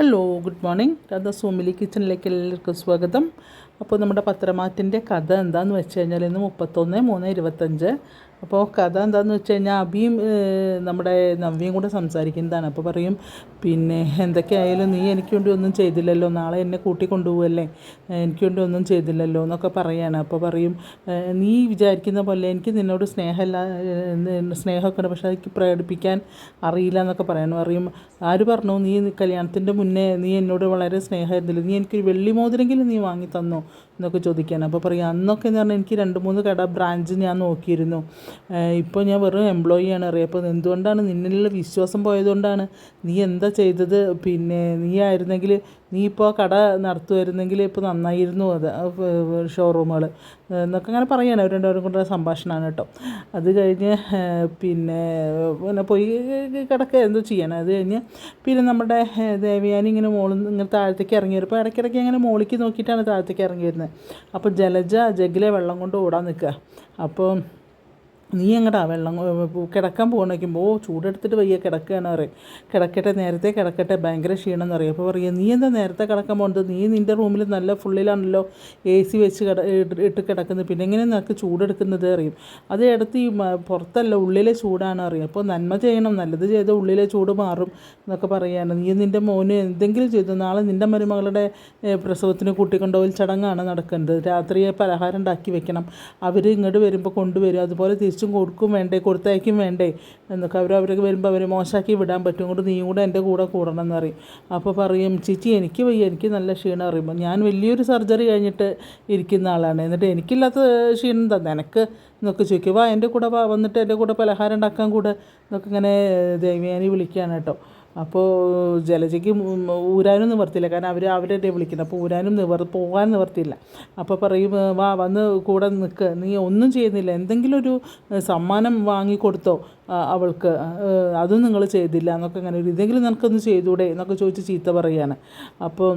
Hello good morning Radha സോമിലി കിച്ചണിലേക്ക് എല്ലാവർക്കും സ്വാഗതം. അപ്പോൾ നമ്മുടെ പത്രമാറ്റിന്റെ കഥ എന്താണെന്ന് വെച്ച് കഴിഞ്ഞാൽ ഇന്ന് മുപ്പത്തൊന്ന് മൂന്ന് ഇരുപത്തഞ്ച്. അപ്പോൾ കഥ എന്താണെന്ന് വെച്ച് കഴിഞ്ഞാൽ അബിയും നമ്മുടെ നവ്യയും കൂടെ സംസാരിക്കുന്നതാണ്. അപ്പോൾ പറയും പിന്നെ എന്തൊക്കെയായാലും നീ എനിക്ക് വേണ്ടി ഒന്നും ചെയ്തില്ലല്ലോ. നാളെ എന്നെ കൂട്ടി കൊണ്ടുപോകല്ലേ എനിക്ക് വേണ്ടി ഒന്നും ചെയ്തില്ലല്ലോ എന്നൊക്കെ പറയാണ്. അപ്പോൾ പറയും നീ വിചാരിക്കുന്ന പോലെ എനിക്ക് നിന്നോട് സ്നേഹമല്ല സ്നേഹമൊക്കെ ഉണ്ട് പക്ഷേ എനിക്ക് പ്രകടിപ്പിക്കാൻ അറിയില്ല എന്നൊക്കെ പറയണം. പറയും ആര് പറഞ്ഞു നീ കല്യാണത്തിന്റെ മുന്നേ നീ എന്നോട് വളരെ സ്നേഹമായിരുന്നില്ല? നീ എനിക്കൊരു വെള്ളി മോതിരെങ്കിലും നീ വാങ്ങി തന്നോ എന്നൊക്കെ ചോദിക്കാൻ അപ്പോൾ പറയും അന്നൊക്കെ എന്ന് പറഞ്ഞാൽ എനിക്ക് രണ്ട് മൂന്ന് കട ബ്രാഞ്ച് ഞാൻ നോക്കിയിരുന്നു. ഇപ്പോൾ ഞാൻ വെറും എംപ്ലോയി ആണ്. അറിയാം അപ്പോൾ എന്തുകൊണ്ടാണ് നിന്നിലുള്ള വിശ്വാസം പോയതുകൊണ്ടാണ് നീ എന്താ ചെയ്തത്? പിന്നെ നീ ആയിരുന്നെങ്കിൽ നീ ഇപ്പോൾ കട നടത്തുമായിരുന്നെങ്കിൽ ഇപ്പോൾ നന്നായിരുന്നു അത് ഷോറൂമുകൾ എന്നൊക്കെ അങ്ങനെ പറയാണ്. അവർ രണ്ടുപേരും കൊണ്ട് സംഭാഷണമാണ് കേട്ടോ. അത് കഴിഞ്ഞ് പിന്നെ പിന്നെ പോയി കിടക്കുക എന്തോ ചെയ്യണം. അത് കഴിഞ്ഞ് പിന്നെ നമ്മുടെ ദേവിയാനി ഇങ്ങനെ മോളിൽ ഇങ്ങനെ താഴത്തേക്ക് ഇറങ്ങി വരും അപ്പോൾ ഇടയ്ക്കിടയ്ക്ക് അങ്ങനെ മോളിക്ക് നോക്കിയിട്ടാണ് താഴത്തേക്ക് ഇറങ്ങി വരുന്നത് അപ്പോൾ ജലജ ജഗ്ഗിലെ വെള്ളം കൊണ്ട് ഓടാൻ നിൽക്കുക. അപ്പോൾ നീ എങ്ങടാ വെള്ളം കിടക്കാൻ പോകണേക്കുമ്പോൾ ഓ ചൂടെടുത്തിട്ട് വയ്യ കിടക്കുകയാണ് പറയും. കിടക്കട്ടെ നേരത്തെ കിടക്കട്ടെ ഭയങ്കര ക്ഷീണം എന്ന് പറയും. അപ്പോൾ പറയുക നീ എന്താ നേരത്തെ കിടക്കാൻ പോകുന്നത് നീ നിന്റെ റൂമിൽ നല്ല ഫുള്ളിലാണല്ലോ എ സി വെച്ച് കിട ഇട്ട് കിടക്കുന്നത്. പിന്നെ എങ്ങനെ നിനക്ക് ചൂടെടുക്കുന്നത്? അറിയും അത് എടുത്ത് ഈ പുറത്തല്ല ഉള്ളിലെ ചൂടാണ് അറിയും അപ്പോൾ നന്മ ചെയ്യണം. നല്ലത് ചെയ്ത ഉള്ളിലെ ചൂട് മാറും എന്നൊക്കെ പറയാണ്. നീ നിന്റെ മോന് എന്തെങ്കിലും ചെയ്തു. നാളെ നിന്റെ മരുമകളുടെ പ്രസവത്തിന് കൂട്ടിക്കൊണ്ടുപോയി ചടങ്ങാണ് നടക്കേണ്ടത് രാത്രിയെ പലഹാരം ഉണ്ടാക്കി വെക്കണം. അവർ ഇങ്ങോട്ട് വരുമ്പോൾ കൊണ്ടുവരും. അതുപോലെ തിരിച്ചും കൊടുക്കും വേണ്ടേ കൊടുത്തയക്കും വേണ്ടേ. എന്നൊക്കെ അവർ അവരൊക്കെ വരുമ്പോൾ അവർ മോശമാക്കി വിടാൻ പറ്റും. കൊണ്ട് നീ കൂടെ എന്റെ കൂടെ കൂടണം എന്ന് പറയും. അപ്പോൾ പറയും ചേച്ചി എനിക്ക് വയ്യ എനിക്ക് നല്ല ക്ഷീണം അറിയുമ്പോൾ ഞാൻ വലിയൊരു സർജറി കഴിഞ്ഞിട്ട് ഇരിക്കുന്ന ആളാണ്. എന്നിട്ട് എനിക്കില്ലാത്ത ക്ഷീണം തന്നെ എനിക്ക് എന്നൊക്കെ ചോദിക്കും. വാ എന്റെ കൂടെ വാ വന്നിട്ട് എന്റെ കൂടെ പലഹാരം ഉണ്ടാക്കാൻ കൂടെ? എന്നൊക്കെ ഇങ്ങനെ ദേവയാനി വിളിക്കുകയാണ് കേട്ടോ. അപ്പോൾ ജലജയ്ക്ക് ഊരാനും നിവർത്തിയില്ല. കാരണം അവർ അവരെ വിളിക്കുന്നത് അപ്പോൾ ഊരാനും നിവർ പോകാൻ നിവർത്തിയില്ല. അപ്പോൾ പറയും വാ വന്ന് കൂടെ നിൽക്ക് നീ ഒന്നും ചെയ്യുന്നില്ല. എന്തെങ്കിലും ഒരു സമ്മാനം വാങ്ങിക്കൊടുത്തോ അവൾക്ക്. അതും നിങ്ങൾ ചെയ്തില്ല എന്നൊക്കെ അങ്ങനെ ഇതെങ്കിലും നിനക്കൊന്ന് ചെയ്തൂടെ എന്നൊക്കെ ചോദിച്ച് ചീത്ത പറയുകയാണ് അപ്പോൾ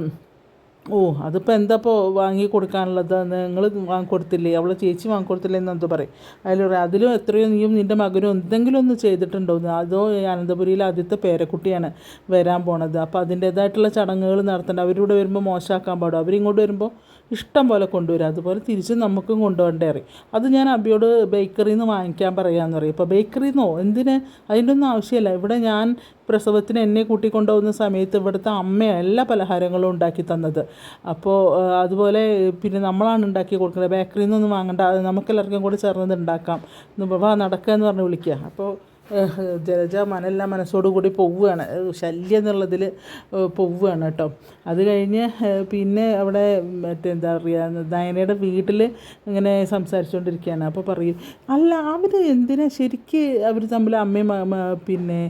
ഓ അതിപ്പോൾ എന്താപ്പോൾ വാങ്ങി കൊടുക്കാനുള്ളത്? നിങ്ങൾ വാങ്ങിക്കൊടുത്തില്ലേ? അവളെ ചേച്ചി വാങ്ങിക്കൊടുത്തില്ലേ എന്ന് എന്തോ പറയും. അതിൽ പറയും അതിലും എത്രയോ നീയും നിന്റെ മകനും എന്തെങ്കിലും ഒന്ന് ചെയ്തിട്ടുണ്ടോ? അതോ അനന്തപുരിയിൽ ആദ്യത്തെ പേരക്കുട്ടിയാണ് വരാൻ പോണത്. അപ്പോൾ അതിന്റേതായിട്ടുള്ള ചടങ്ങുകൾ നടത്തേണ്ട. അവരിവിടെ വരുമ്പോൾ മോശമാക്കാൻ പാടും. അവരിങ്ങോട്ട് വരുമ്പോൾ ഇഷ്ടം പോലെ കൊണ്ടുവരും. അതുപോലെ തിരിച്ച് നമുക്കും കൊണ്ടുപോകേണ്ടേ അറിയും അത് ഞാൻ അബിയോട് ബേക്കറിയിൽ നിന്ന് വാങ്ങിക്കാൻ പറയാമെന്ന് പറയും. ഇപ്പോൾ ബേക്കറിയിൽ നിന്നോ എന്തിന്? അതിന്റെ ഒന്നും ആവശ്യമില്ല. ഇവിടെ ഞാൻ പ്രസവത്തിന് എന്നെ കൂട്ടിക്കൊണ്ടുപോകുന്ന സമയത്ത് ഇവിടുത്തെ അമ്മയാണ് എല്ലാ പലഹാരങ്ങളും ഉണ്ടാക്കി തന്നത്. അപ്പോൾ അതുപോലെ പിന്നെ നമ്മളാണ് ഉണ്ടാക്കി കൊടുക്കുന്നത്. ബേക്കറിയിൽ നിന്നൊന്നും വാങ്ങണ്ട. നമുക്കെല്ലാവർക്കും കൂടി ചേർന്നത് ഉണ്ടാക്കാം. വാ നടക്കുക എന്ന് പറഞ്ഞ് വിളിക്കുക. അപ്പോൾ ജലജ മനല്ല മനസ്സോടു കൂടി പോവുകയാണ്. ശല്യം എന്നുള്ളതിൽ പോവുകയാണ് കേട്ടോ. അത് കഴിഞ്ഞ് പിന്നെ അവിടെ മറ്റേ എന്താ പറയുക നയനയുടെ വീട്ടിൽ ഇങ്ങനെ സംസാരിച്ചുകൊണ്ടിരിക്കുകയാണ് അപ്പോൾ പറയും അല്ല അവർ എന്തിനാ ശരിക്ക് അവർ തമ്മിൽ അമ്മയും പിന്നെ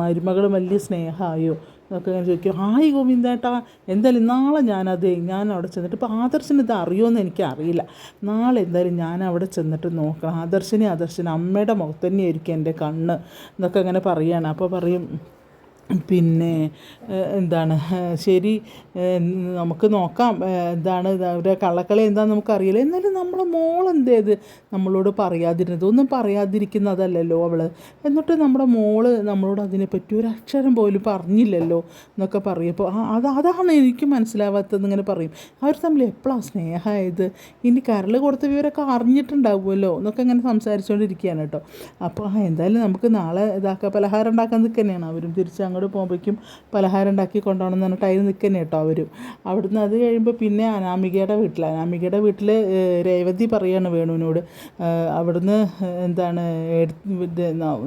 മരുമകളും വലിയ സ്നേഹമായോ? എന്നൊക്കെ ഞാൻ ചോദിക്കും ഹായ് ഗോവിന്ദേട്ടാ എന്തായാലും നാളെ ഞാനത് ഞാൻ അവിടെ ചെന്നിട്ട് ഇപ്പോൾ ആദർശന് ഇത് അറിയുമെന്ന് എനിക്ക് അറിയില്ല. നാളെ എന്തായാലും ഞാൻ അവിടെ ചെന്നിട്ട് നോക്കണം. ആദർശനെ ആദർശന് അമ്മയുടെ മുഖത്ത് തന്നെയായിരിക്കും എന്റെ കണ്ണ് എന്നൊക്കെ അങ്ങനെ പറയുകയാണ് അപ്പോൾ പറയും പിന്നെ എന്താണ് ശരി നമുക്ക് നോക്കാം എന്താണ് അവരുടെ കള്ളക്കളി എന്താണെന്ന് നമുക്കറിയില്ല. എന്നാലും നമ്മളെ മോൾ എന്തേത് നമ്മളോട് പറയാതിരുന്നത്? ഒന്നും പറയാതിരിക്കുന്നതല്ലല്ലോ അവൾ എന്നിട്ട് നമ്മുടെ മോൾ നമ്മളോട് അതിനെപ്പറ്റി ഒരു അക്ഷരം പോലും പറഞ്ഞില്ലല്ലോ എന്നൊക്കെ പറയുമ്പോൾ അത് അതാണ് എനിക്ക് മനസ്സിലാവാത്തത് ഇങ്ങനെ പറയും. അവർ തമ്മിൽ എപ്പോഴാണ് സ്നേഹമായത്? ഇനി കരൾ കൊടുത്ത വിവരമൊക്കെ അറിഞ്ഞിട്ടുണ്ടാവുമല്ലോ എന്നൊക്കെ ഇങ്ങനെ സംസാരിച്ചുകൊണ്ടിരിക്കുകയാണ് കേട്ടോ. അപ്പോൾ എന്തായാലും നമുക്ക് നാളെ ഇതാക്കാം. പലഹാരം ഉണ്ടാക്കാൻ നിൽക്കുന്നതാണ് അവരും തിരിച്ച് പോകുമ്പോഴേക്കും പലഹാരം ഉണ്ടാക്കി കൊണ്ടുപോകണം എന്ന് പറഞ്ഞിട്ട് അതിന് നിൽക്കുന്നേ കേട്ടോ അവരും. അവിടുന്ന് അത് കഴിയുമ്പോൾ പിന്നെ അനാമികയുടെ വീട്ടിൽ അനാമികയുടെ വീട്ടിൽ രേവതി പറയാണ് വേണുവിനോട്. അവിടുന്ന് എന്താണ്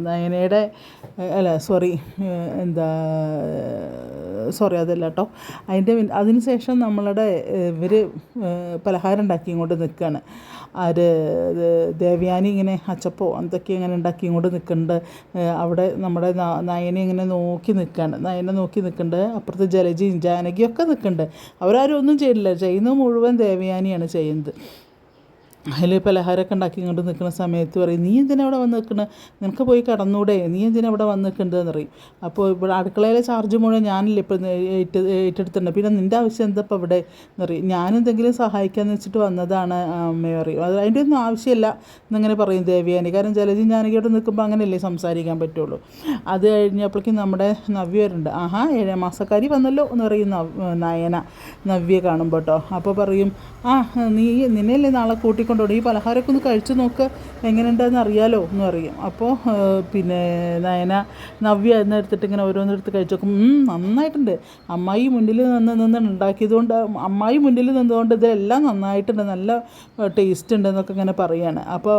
നയനയുടെ അല്ല സോറി എന്താ സോറി അതല്ല കേട്ടോ. അതിന്റെ അതിന് ശേഷം നമ്മളുടെ ഇവർ പലഹാരം ഉണ്ടാക്കി ഇങ്ങോട്ട് നിൽക്കുകയാണ് ആര് ദേവയാനി ഇങ്ങനെ അച്ചപ്പോ എന്തൊക്കെ ഇങ്ങനെ ഉണ്ടാക്കി ഇങ്ങോട്ട് നിൽക്കുന്നുണ്ട്. അവിടെ നമ്മുടെ നയനെ ഇങ്ങനെ നോക്കി നിൽക്കുകയാണ് നയനെ നോക്കി നിൽക്കുന്നുണ്ട്. അപ്പുറത്ത് ജലജിയും ജാനകിയൊക്കെ നിൽക്കുന്നുണ്ട്. അവരാരും ഒന്നും ചെയ്തില്ല ചെയ്യുന്നത് മുഴുവൻ ദേവയാനിയാണ് ചെയ്യുന്നത്. അതിൽ പലഹാരമൊക്കെ ഉണ്ടാക്കി ഇങ്ങോട്ട് നിൽക്കുന്ന സമയത്ത് പറയും നീ എന്തിനാ അവിടെ വന്ന് നിൽക്കണത് നിനക്ക് പോയി കടന്നൂടെ? നീ എന്തിനാ അവിടെ വന്ന് നിൽക്കേണ്ടതെന്ന് പറയും. അപ്പോൾ ഇവിടെ അടുക്കളയിലെ ചാർജ് മുഴുവൻ ഞാനില്ല ഇപ്പം ഏറ്റ ഏറ്റെടുത്തിട്ടുണ്ട്? പിന്നെ നിന്റെ ആവശ്യം എന്താ ഇപ്പം ഇവിടെ? എന്ന് പറയും. ഞാനെന്തെങ്കിലും സഹായിക്കാമെന്ന് വെച്ചിട്ട് വന്നതാണ് അമ്മ പറയും. അത് അതിന്റെ ഒന്നും ആവശ്യമില്ല എന്നിങ്ങനെ പറയും ദേവിയാനി. കാരണം ജലജി ഇവിടെ നിൽക്കുമ്പോൾ അങ്ങനെയല്ലേ സംസാരിക്കാൻ പറ്റുള്ളൂ. അത് കഴിഞ്ഞപ്പോഴേക്കും നമ്മുടെ നവ്യ വരുന്നുണ്ട്. ആഹാ ഏഴാം മാസക്കാരി വന്നല്ലോ എന്ന് പറയും നയന. നവ്യ കാണുമ്പോൾ കേട്ടോ. അപ്പോൾ പറയും ആ നീ നിന്നെയല്ലേ നാളെ കൂട്ടിക്കൊണ്ടുപോയി ഈ പലഹാരമൊക്കെ ഒന്ന് കഴിച്ചു നോക്ക്. എങ്ങനെയുണ്ടെന്ന് അറിയാലോ എന്ന് പറയും. അപ്പോൾ പിന്നെ നയന നവ്യ എന്നെടുത്തിട്ട് ഇങ്ങനെ ഓരോന്നെടുത്ത് കഴിച്ചു നോക്കും. നന്നായിട്ടുണ്ട്. അമ്മായി മുന്നിൽ നിന്ന് നിന്ന് ഉണ്ടാക്കിയതുകൊണ്ട് അമ്മായി മുന്നിൽ നിന്നതുകൊണ്ട് ഇതെല്ലാം നന്നായിട്ടുണ്ട്. നല്ല ടേസ്റ്റ് ഉണ്ട് എന്നൊക്കെ ഇങ്ങനെ പറയാണ്. അപ്പോൾ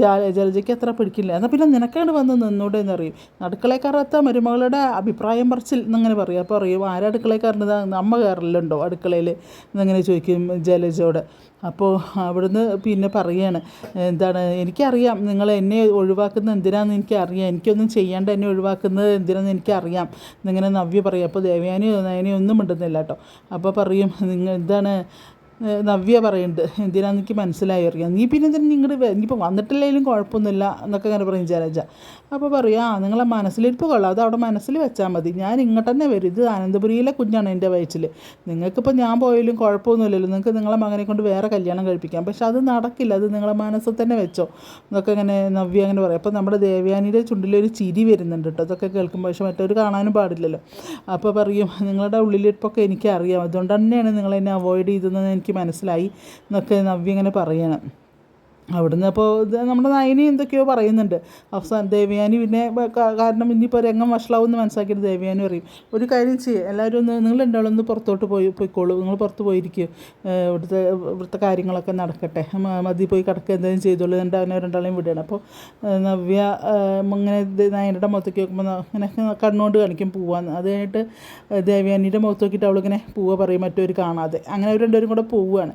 ജലജയ്ക്ക് അത്ര പിടിക്കില്ല. എന്നാൽ പിന്നെ നിനക്കാണ് വന്ന് നിന്നൂടെ എന്ന് അറിയും അടുക്കളക്കാരത്ത മരുമകളുടെ അഭിപ്രായം പറച്ചിൽ എന്നങ്ങനെ പറയും. അപ്പോൾ അറിയും ആരാ അടുക്കളക്കാരനത് അമ്മ കയറലുണ്ടോ അടുക്കളയിൽ എന്നങ്ങനെ ചോദിക്കും ജലജയോട്. അപ്പോൾ അവിടുന്ന് പിന്നെ പറയാണ് എന്താണ് എനിക്കറിയാം നിങ്ങൾ എന്നെ ഒഴിവാക്കുന്നത് എന്തിനാണെന്ന് എനിക്കറിയാം. എനിക്കൊന്നും ചെയ്യാണ്ട് എന്നെ ഒഴിവാക്കുന്നത് എന്തിനാണെന്ന് എനിക്കറിയാം. എന്നിങ്ങനെ നവ്യ പറയും. അപ്പോൾ ദേവയാനി നയനി ഒന്നും മിണ്ടുന്നില്ല കേട്ടോ അപ്പോൾ പറയും നിങ്ങൾ എന്താണ് നവ്യ പറയുന്നുണ്ട് എന്തിനാന്ന് എനിക്ക് മനസ്സിലായി? അറിയാം. നീ പിന്നെ എന്തിനാ നിങ്ങളുടെ ഇനിയിപ്പോൾ വന്നിട്ടില്ലെങ്കിലും കുഴപ്പമൊന്നുമില്ല എന്നൊക്കെ ഇങ്ങനെ പറയും ജലജ. അപ്പോൾ പറയും നിങ്ങളെ മനസ്സിലിരിപ്പ് കൊള്ളാം. അത് അവിടെ മനസ്സിൽ വെച്ചാൽ മതി. ഞാൻ ഇങ്ങോട്ട് തന്നെ വരും. ഇത് ആനന്ദപുരിയിലെ കുഞ്ഞാണ് എന്റെ വയറ്റിൽ നിങ്ങൾക്കിപ്പോൾ ഞാൻ പോയാലും കുഴപ്പമൊന്നുമില്ലല്ലോ. നിങ്ങൾക്ക് നിങ്ങളെ മകനെ കൊണ്ട് വേറെ കല്യാണം കഴിപ്പിക്കാം. പക്ഷെ അത് നടക്കില്ല. അത് നിങ്ങളെ മനസ്സിൽ തന്നെ വെച്ചോ. എന്നൊക്കെ ഇങ്ങനെ നവ്യ അങ്ങനെ പറയും. അപ്പോൾ നമ്മുടെ ദേവയാനിയുടെ ചുണ്ടിലൊരു ചിരി വരുന്നുണ്ട് കേട്ടോ. അതൊക്കെ കേൾക്കുമ്പോൾ പക്ഷെ മറ്റൊരു കാണാനും പാടില്ലല്ലോ. അപ്പോൾ പറയും നിങ്ങളുടെ ഉള്ളിലിരിപ്പൊക്കെ എനിക്കറിയാം. അതുകൊണ്ട് തന്നെയാണ് നിങ്ങളെന്നെ അവോയ്ഡ് ചെയ്തതെന്ന് എനിക്ക് മനസ്സിലായി എന്നൊക്കെ നവ്യ ഇങ്ങനെ പറയണം. അവിടുന്ന് അപ്പോൾ നമ്മുടെ നയനി എന്തൊക്കെയോ പറയുന്നുണ്ട്. അവസാനം ദേവയാനി പിന്നെ കാരണം ഇനിയിപ്പോൾ രംഗം വഷളാവുമെന്ന് മനസ്സിലാക്കിയിട്ട് ദേവയാനി പറയും. ഒരു കാര്യം ചെയ്യുക എല്ലാവരും ഒന്ന് നിങ്ങൾ രണ്ടാളും ഒന്ന് പുറത്തോട്ട് പോയി പോയിക്കോളൂ. നിങ്ങൾ പുറത്ത് പോയിരിക്കും. ഇവിടുത്തെ ഇവിടുത്തെ കാര്യങ്ങളൊക്കെ നടക്കട്ടെ. മതി പോയി കിടക്കുക എന്തെങ്കിലും ചെയ്തോളൂ. എന്റെ അവനെ രണ്ടാളെയും വിടുകയാണ്. അപ്പോൾ നവ്യ ഇങ്ങനെ നയനയുടെ മുഖത്തേക്ക് നോക്കുമ്പോൾ ഇങ്ങനെ കണ്ണുകൊണ്ട് കാണിക്കും പോവാന്ന് അത് കഴിഞ്ഞിട്ട് ദേവയാനിയുടെ മുഖത്ത് നോക്കിയിട്ട് അവളിങ്ങനെ പോവുക പറയും. മറ്റൊരു കാണാതെ. അങ്ങനെ അവർ രണ്ടുപേരും കൂടെ പോവുകയാണ്.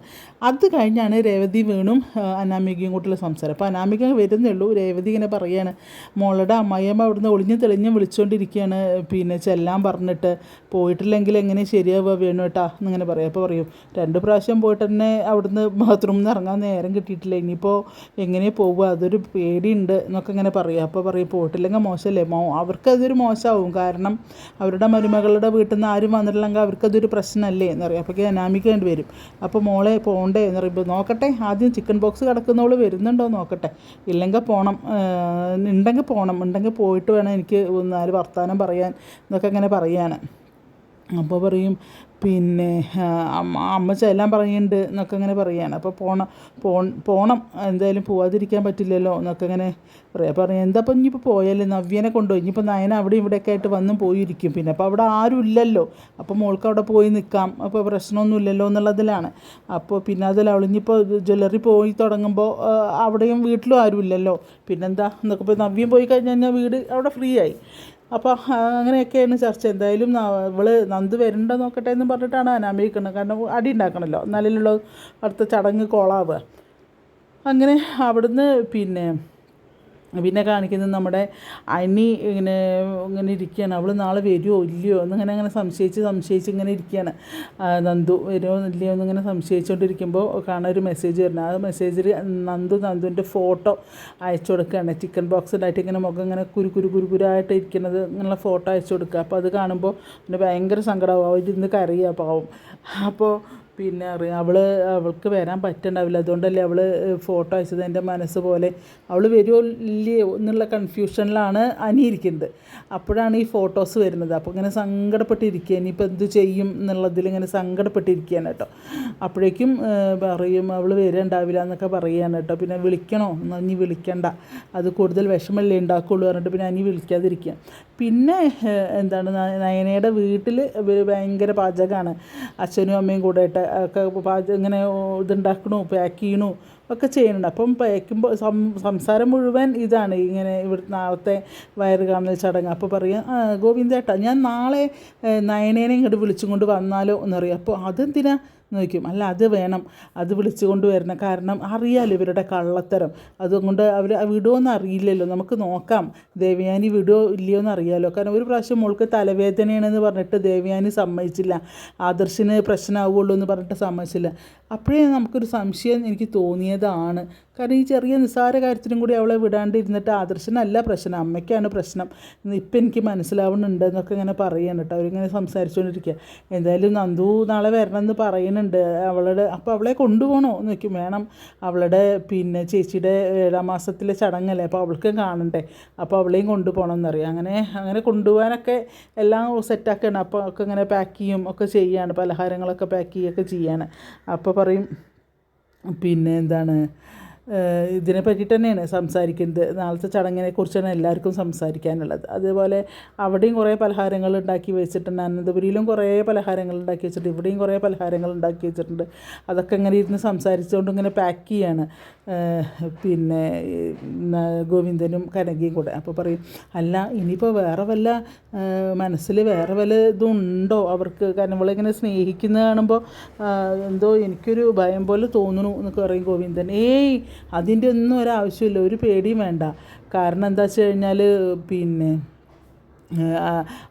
അത് കഴിഞ്ഞാണ് രേവതി വീണും ആ, അനാമികയും കൂട്ടുള്ള സംസാരം. അപ്പോൾ അനാമിക വരുന്നേ ഉള്ളൂ രേവതി ഇങ്ങനെ പറയുകയാണ് മോളുടെ അമ്മായിയമ്മ അവിടുന്ന് ഒളിഞ്ഞു തെളിഞ്ഞ് വിളിച്ചുകൊണ്ടിരിക്കുകയാണ് പിന്നെ ചെല്ലാൻ പറഞ്ഞിട്ട് പോയിട്ടില്ലെങ്കിൽ എങ്ങനെ ശരിയാവുക വേണു കേട്ടാ എന്നിങ്ങനെ പറയും. അപ്പോൾ പറയും രണ്ട് പ്രാവശ്യം പോയിട്ട് തന്നെ അവിടുന്ന് ബാത്റൂമിൽ നിന്ന് ഇറങ്ങാൻ നേരം കിട്ടിയിട്ടില്ല. ഇനിയിപ്പോൾ എങ്ങനെ പോവുക? അതൊരു പേടിയുണ്ട് എന്നൊക്കെ ഇങ്ങനെ പറയും. അപ്പോൾ പറയും പോയിട്ടില്ലെങ്കിൽ മോശമല്ലേ? മോ അവർക്കതൊരു മോശമാവും. കാരണം അവരുടെ മരുമകളുടെ വീട്ടിൽ നിന്ന് ആരും വന്നിട്ടില്ലെങ്കിൽ അവർക്കതൊരു പ്രശ്നമല്ലേ? എന്ന് പറയും. അപ്പോഴേക്കും അനാമിക കണ്ട് വരും. അപ്പോൾ മോളെ പോകണ്ടേ എന്ന് പറയുമ്പോൾ നോക്കട്ടെ ആദ്യം ചിക്കൻ ബോക്സ് കിടക്കുന്നവൾ വരുന്നുണ്ടോ നോക്കട്ടെ. ഇല്ലെങ്കിൽ പോകണം ഉണ്ടെങ്കിൽ പോകണം ഉണ്ടെങ്കിൽ പോയിട്ട് വേണം എനിക്ക് നാല് വർത്തമാനം പറയാൻ എന്നൊക്കെ ഇങ്ങനെ പറയാണ്. അപ്പോൾ പറയും പിന്നെ അമ്മ അമ്മ ചെല്ലാൻ പറയുന്നുണ്ട് എന്നൊക്കെ ഇങ്ങനെ പറയുകയാണ് അപ്പോൾ പോണം പോണം എന്തായാലും പോവാതിരിക്കാൻ പറ്റില്ലല്ലോ എന്നൊക്കെ ഇങ്ങനെ പറയാം. പറയും എന്താ ഇനിയിപ്പോൾ പോയാലേ? നവ്യനെ കൊണ്ടുപോയി. ഇനിയിപ്പോൾ നയന അവിടെ ഇവിടെയൊക്കെ ആയിട്ട് വന്നും പോയിരിക്കും. പിന്നെ അപ്പോൾ അവിടെ ആരും ഇല്ലല്ലോ. അപ്പോൾ മോൾക്ക് അവിടെ പോയി നിൽക്കാം അപ്പോൾ പ്രശ്നമൊന്നും ഇല്ലല്ലോ എന്നുള്ളതിലാണ്. അപ്പോൾ പിന്നെ അതിൽ ഇനിയിപ്പോൾ ജ്വല്ലറി പോയി തുടങ്ങുമ്പോൾ അവിടെയും വീട്ടിലും ആരും ഇല്ലല്ലോ. പിന്നെന്താ? എന്നൊക്കെ ഇപ്പോൾ നവ്യം പോയി കഴിഞ്ഞ് കഴിഞ്ഞാൽ വീട് അവിടെ ഫ്രീ ആയി അപ്പോൾ അങ്ങനെയൊക്കെയാണ് ചർച്ച. എന്തായാലും ഇവൾ നന്ദ് വരണ്ട നോക്കട്ടെ എന്ന് പറഞ്ഞിട്ടാണ് അനാമിക്കുന്നത് കാരണം അടി ഉണ്ടാക്കണമല്ലോ എന്നാലുള്ള അടുത്ത ചടങ്ങ് കോളാവുക. അങ്ങനെ അവിടുന്ന് പിന്നെ പിന്നെ കാണിക്കുന്നത് നമ്മുടെ അനി ഇങ്ങനെ ഇങ്ങനെ ഇരിക്കുകയാണ്. അവൾ നാളെ വരുമോ ഇല്ലയോ എന്നിങ്ങനെ അങ്ങനെ സംശയിച്ച് സംശയിച്ച് ഇങ്ങനെ ഇരിക്കുകയാണ്. നന്ദു വരുമോ ഇല്ലയോ എന്നിങ്ങനെ സംശയിച്ചുകൊണ്ടിരിക്കുമ്പോൾ കാണാൻ ഒരു മെസ്സേജ് വരുന്നത്. ആ മെസ്സേജിൽ നന്ദു നന്ദുവിന്റെ ഫോട്ടോ അയച്ചു കൊടുക്കുകയാണ്. ചിക്കൻ ബോക്സ് ഇങ്ങനെ മുഖം ഇങ്ങനെ കുരു കുരു കുരു കുരായിട്ട് ഇരിക്കുന്നത് ഇങ്ങനെയുള്ള ഫോട്ടോ അയച്ചു കൊടുക്കുക. അപ്പോൾ അത് കാണുമ്പോൾ പിന്നെ ഭയങ്കര സങ്കടമാവും അവരിന്ന് കരയുക പാവം. അപ്പോൾ പിന്നെ അറിയാം അവൾ അവൾക്ക് വരാൻ പറ്റണ്ടാവില്ല. അതുകൊണ്ടല്ലേ അവൾ ഫോട്ടോ അയച്ചത് എന്റെ മനസ്സ് പോലെ. അവൾ വരുമോ ഇല്ലയോ എന്നുള്ള കൺഫ്യൂഷനിലാണ് അനിയിരിക്കുന്നത് അപ്പോഴാണ് ഈ ഫോട്ടോസ് വരുന്നത്. അപ്പോൾ ഇങ്ങനെ സങ്കടപ്പെട്ടിരിക്കുക. ഇനിയിപ്പോൾ എന്ത് ചെയ്യും എന്നുള്ളതിൽ ഇങ്ങനെ സങ്കടപ്പെട്ടിരിക്കുകയാണ് കേട്ടോ. അപ്പോഴേക്കും പറയും അവൾ വരണ്ടാവില്ല എന്നൊക്കെ പറയുകയാണ് കേട്ടോ. പിന്നെ വിളിക്കണോ? എന്നാൽ ഇനി വിളിക്കണ്ട. അത് കൂടുതൽ വിഷമല്ലേ ഉണ്ടാക്കുള്ളൂ പറഞ്ഞിട്ട് പിന്നെ അനി വിളിക്കാതിരിക്കുക. പിന്നെ എന്താണ് നയനയുടെ വീട്ടിൽ ഭയങ്കര പാചകമാണ്. അച്ഛനും അമ്മയും കൂടെ ആയിട്ട് ഒക്കെ പാചകം ഇങ്ങനെ ഇതുണ്ടാക്കണു പാക്ക് ചെയ്യണു ഒക്കെ ചെയ്യുന്നുണ്ട്. അപ്പം പേക്കുമ്പോൾ സംസാരം മുഴുവൻ ഇതാണ്. ഇങ്ങനെ ഇവിടെ നാളത്തെ വയറ് കാണൽ ചടങ്ങ്. അപ്പോൾ പറയും "ആ, ഗോവിന്ദേട്ടാ ഞാൻ നാളെ നയനേനെ ഇങ്ങോട്ട് വിളിച്ചും കൊണ്ട് വന്നാലോ എന്നറിയാം. അപ്പോൾ അതെന്തിനാ? ചോദിക്കും അല്ല അത് വേണം. അത് വിളിച്ചു കൊണ്ടുവരണം. കാരണം അറിയാലോ ഇവരുടെ കള്ളത്തരം. അതുകൊണ്ട് അവർ വിടുമോയെന്ന് അറിയില്ലല്ലോ. നമുക്ക് നോക്കാം. ദേവയാനി വിടുമോ ഇല്ലയോ എന്ന് അറിയാലോ. കാരണം ഒരു പ്രാവശ്യം മോൾക്ക് തലവേദനയാണെന്ന് പറഞ്ഞിട്ട് ദേവയാനി സമ്മതിച്ചില്ല. ആദർശിന് പ്രശ്നമാവുള്ളൂ എന്ന് പറഞ്ഞിട്ട് സമ്മതിച്ചില്ല. അപ്പോഴേ നമുക്കൊരു സംശയം എനിക്ക് തോന്നിയതാണ്. കാരണം ഈ ചെറിയ നിസ്സാര കാര്യത്തിനും കൂടി അവളെ വിടാണ്ടിരുന്നിട്ട് ആദർശനല്ല പ്രശ്നം അമ്മയ്ക്കാണ് പ്രശ്നം. ഇപ്പം എനിക്ക് മനസ്സിലാവുന്നുണ്ട് എന്നൊക്കെ ഇങ്ങനെ പറയാണ് കേട്ടോ. അവരിങ്ങനെ സംസാരിച്ചുകൊണ്ടിരിക്കുക എന്തായാലും നന്ദു നാളെ വരണം എന്ന് പറയുന്നുണ്ട്. അവളുടെ അപ്പോൾ അവളെ കൊണ്ടുപോകണോ എന്ന് വയ്ക്കും വേണം അവളുടെ പിന്നെ ചേച്ചിയുടെ ഏഴാം മാസത്തിലെ ചടങ്ങല്ലേ അപ്പോൾ അവൾക്കും കാണണ്ടേ. അപ്പോൾ അവളെയും കൊണ്ടുപോകണം എന്നറിയാം. അങ്ങനെ അങ്ങനെ കൊണ്ടുപോകാനൊക്കെ എല്ലാം സെറ്റാക്കുകയാണ് അപ്പോൾ ഒക്കെ ഇങ്ങനെ പാക്ക് ചെയ്യും ഒക്കെ ചെയ്യാണ്. പലഹാരങ്ങളൊക്കെ പാക്ക് ചെയ്യുകയൊക്കെ ചെയ്യാണ്. അപ്പോൾ പറയും പിന്നെ എന്താണ് ഇതിനെ പറ്റിയിട്ട് തന്നെയാണ് സംസാരിക്കുന്നത്. നാളത്തെ ചടങ്ങിനെ കുറിച്ചാണ് എല്ലാവർക്കും സംസാരിക്കാനുള്ളത്. അതുപോലെ അവിടെയും കുറേ പലഹാരങ്ങൾ ഉണ്ടാക്കി വെച്ചിട്ടുണ്ട്. അനന്തപുരിയിലും കുറേ പലഹാരങ്ങൾ ഉണ്ടാക്കി വെച്ചിട്ടുണ്ട്. ഇവിടെയും കുറേ പലഹാരങ്ങൾ ഉണ്ടാക്കി വെച്ചിട്ടുണ്ട്. അതൊക്കെ ഇങ്ങനെ ഇരുന്ന് സംസാരിച്ചുകൊണ്ട് ഇങ്ങനെ പാക്ക് ചെയ്യാണ്. പിന്നെ ഗോവിന്ദനും കനകയും കൂടെ. അപ്പോൾ പറയും അല്ല ഇനിയിപ്പോൾ വേറെ വല്ല മനസ്സിൽ വേറെ വല്ല ഇതുണ്ടോ? അവർക്ക് കാരണം ഇവളിങ്ങനെ സ്നേഹിക്കുന്നത് കാണുമ്പോൾ എന്തോ എനിക്കൊരു ഭയം പോലെ തോന്നുന്നു എന്നൊക്കെ പറയും ഗോവിന്ദൻ. ഏയ് അതിന്റെ ഒന്നും ഒരാവശ്യമില്ല ഒരു പേടിയും വേണ്ട. കാരണം എന്താ വെച്ച് കഴിഞ്ഞാൽ പിന്നെ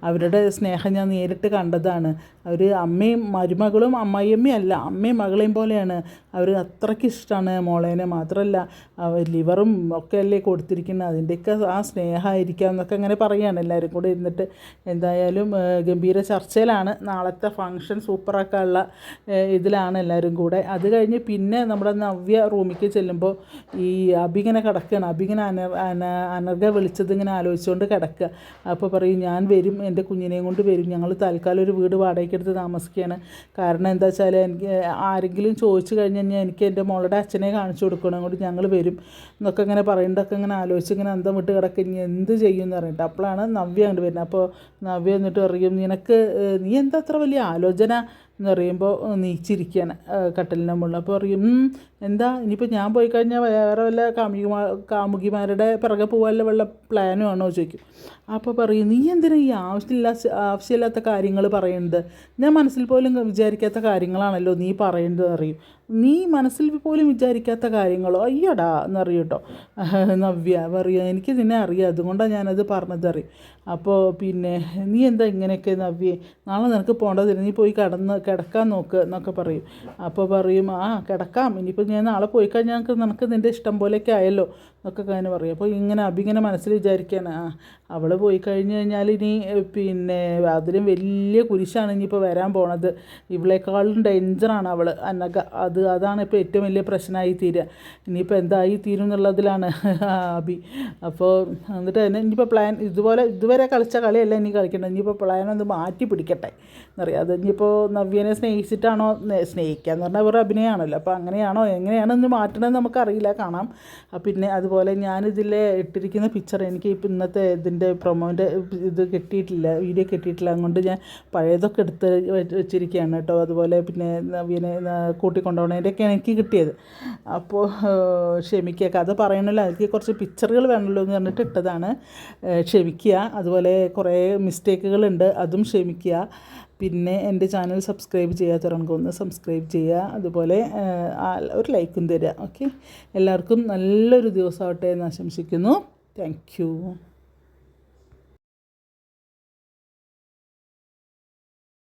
അവരുടെ സ്നേഹം ഞാൻ നേരിട്ട് കണ്ടതാണ്. അവർ അമ്മയും മരുമകളും അമ്മായിയമ്മയും അല്ല അമ്മയും മകളെയും പോലെയാണ്. അവർ അത്രയ്ക്ക് ഇഷ്ടമാണ് മോളേനെ. മാത്രമല്ല ലിവറും ഒക്കെ അല്ലേ കൊടുത്തിരിക്കുന്നത് അതിന്റെയൊക്കെ ആ സ്നേഹമായിരിക്കാം എന്നൊക്കെ അങ്ങനെ പറയുകയാണ് എല്ലാവരും കൂടെ ഇരുന്നിട്ട് എന്തായാലും ഗംഭീര ചർച്ചയിലാണ്. നാളത്തെ ഫങ്ഷൻ സൂപ്പറാക്കാനുള്ള ഇതിലാണ് എല്ലാവരും കൂടെ. അത് കഴിഞ്ഞ് പിന്നെ നമ്മുടെ നവ്യ റൂമിലേക്ക് ചെല്ലുമ്പോൾ ഈ അഭിങ്ങനെ കിടക്കുകയാണ് അഭിങ്ങനെ അനർ അന അനർഘ വിളിച്ചത് ഇങ്ങനെ ആലോചിച്ചുകൊണ്ട് കിടക്കുക അപ്പോൾ പറയും ഞാൻ വരും. എന്റെ കുഞ്ഞിനെയും കൊണ്ട് വരും. ഞങ്ങൾ തൽക്കാലം ഒരു വീട് വാടകയ്ക്ക് എടുത്ത് താമസിക്കുകയാണ്. കാരണം എന്താ വെച്ചാൽ എനിക്ക് ആരെങ്കിലും ചോദിച്ചു കഴിഞ്ഞ് കഴിഞ്ഞാൽ എനിക്ക് എന്റെ മോളുടെ അച്ഛനെ കാണിച്ചു കൊടുക്കണം. അങ്ങോട്ട് ഞങ്ങൾ വരും എന്നൊക്കെ ഇങ്ങനെ പറയേണ്ടതൊക്കെ ഇങ്ങനെ ആലോചിച്ച് ഇങ്ങനെ അന്തം വിട്ട് കിടക്കുക ഇനി എന്ത് ചെയ്യും എന്ന് പറഞ്ഞിട്ട് അപ്പോഴാണ് നവ്യ അങ്ങോട്ട് വരുന്നത്. അപ്പോൾ നവ്യ എന്നിട്ട് പറയും നിനക്ക് നീ എന്താ അത്ര വലിയ ആലോചന? എന്ന് പറയുമ്പോൾ നീച്ചിരിക്കുകയാണ് കട്ടലിന്റെ മുകളിൽ. അപ്പോൾ പറയും "ഉം, എന്താ? ഇനിയിപ്പോൾ ഞാൻ പോയി കഴിഞ്ഞാൽ വേറെ വല്ല കാമുകിമാ കാമുകിമാരുടെ പിറകെ പോകാനുള്ള വല്ല പ്ലാനും ആണോ ചോദിക്കും. അപ്പോൾ പറയും നീ എന്തിനാ ഈ ആവശ്യമില്ല ആവശ്യമില്ലാത്ത കാര്യങ്ങൾ പറയുന്നത്? ഞാൻ മനസ്സിൽ പോലും വിചാരിക്കാത്ത കാര്യങ്ങളാണല്ലോ നീ പറയുന്നത് അറിയും നീ മനസ്സിൽ പോലും വിചാരിക്കാത്ത കാര്യങ്ങളോ? അയ്യടാ എന്നറിയും കേട്ടോ. നവ്യ പറയും എനിക്ക് നിന്നെ അറിയാം അതുകൊണ്ടാണ് ഞാനത് പറഞ്ഞത് അറിയും അപ്പോൾ പിന്നെ നീ എന്താ ഇങ്ങനെയൊക്കെ നവ്യേ? നാളെ നിനക്ക് പോകേണ്ടതില്ല നീ പോയി കിടന്ന് കിടക്കാൻ നോക്ക് എന്നൊക്കെ പറയും. അപ്പോൾ പറയും ആ കിടക്കാം ഇനിയിപ്പോൾ ഞാൻ നാളെ പോയി കഴിഞ്ഞാൽ നിനക്ക് നിന്റെ ഇഷ്ടം പോലെയൊക്കെ ആയല്ലോ. എന്നൊക്കെ അങ്ങനെ പറയും. അപ്പോൾ ഇങ്ങനെ അഭിങ്ങനെ മനസ്സിൽ വിചാരിക്കുകയാണ് ആ അവൾ പോയി കഴിഞ്ഞ് കഴിഞ്ഞാൽ ഇനി പിന്നെ അതിലും വലിയ കുരിശാണ് ഇനിയിപ്പോൾ വരാൻ പോണത്. ഇവളെക്കാളും ഡേഞ്ചറാണ് അവൾ അനഘ അത് അതാണ് ഇപ്പോൾ ഏറ്റവും വലിയ പ്രശ്നമായി തീരുക ഇനിയിപ്പോൾ എന്തായി തീരും എന്നുള്ളതിലാണ് അഭി അപ്പോൾ എന്നിട്ട് തന്നെ ഇനിയിപ്പോൾ പ്ലാൻ ഇതുപോലെ ഇതുവരെ കളിച്ച കളിയല്ല ഇനി കളിക്കേണ്ടത്. ഇനിയിപ്പോൾ പ്ലാൻ ഒന്ന് മാറ്റി പിടിക്കട്ടെ. എന്നറിയാം. അത് ഇനിയിപ്പോൾ നവ്യനെ സ്നേഹിച്ചിട്ടാണോ? സ്നേഹിക്കുക എന്ന് പറഞ്ഞാൽ വെറും അഭിനയമാണല്ലോ അപ്പോൾ അങ്ങനെയാണോ? എങ്ങനെയാണെന്ന് മാറ്റണമെന്ന് നമുക്കറിയില്ല. കാണാം. പിന്നെ പിന്നെ അതുപോലെ ഞാനിതിൽ ഇട്ടിരിക്കുന്ന പിക്ചർ എനിക്ക് ഇപ്പം ഇന്നത്തെ ഇതിന്റെ പ്രൊമോന്റെ ഇത് കിട്ടിയിട്ടില്ല വീഡിയോ കിട്ടിയിട്ടില്ല. അതുകൊണ്ട് ഞാൻ പഴയതൊക്കെ എടുത്ത് വെച്ചിരിക്കുകയാണ് കേട്ടോ. അതുപോലെ പിന്നെ നവ്യനെ കൂട്ടിക്കൊണ്ടുപോകണതിന്റെയൊക്കെ എനിക്ക് കിട്ടിയത്. അപ്പോൾ ക്ഷമിക്കുക. കഥ പറയണമല്ലോ എനിക്ക് കുറച്ച് പിക്ചറുകൾ വേണമല്ലോ എന്ന് പറഞ്ഞിട്ട് ഇട്ടതാണ്. ക്ഷമിക്കുക. അതുപോലെ കുറേ മിസ്റ്റേക്കുകളുണ്ട് അതും ക്ഷമിക്കുക. പിന്നെ എന്റെ ചാനൽ സബ്സ്ക്രൈബ് ചെയ്യാത്തവർക്ക് ഒന്ന് സബ്സ്ക്രൈബ് ചെയ്യുക. അതുപോലെ ഒരു ലൈക്കും തരിക. ഓക്കെ? എല്ലാവർക്കും നല്ലൊരു ദിവസമാവട്ടെ എന്ന് ആശംസിക്കുന്നു. താങ്ക്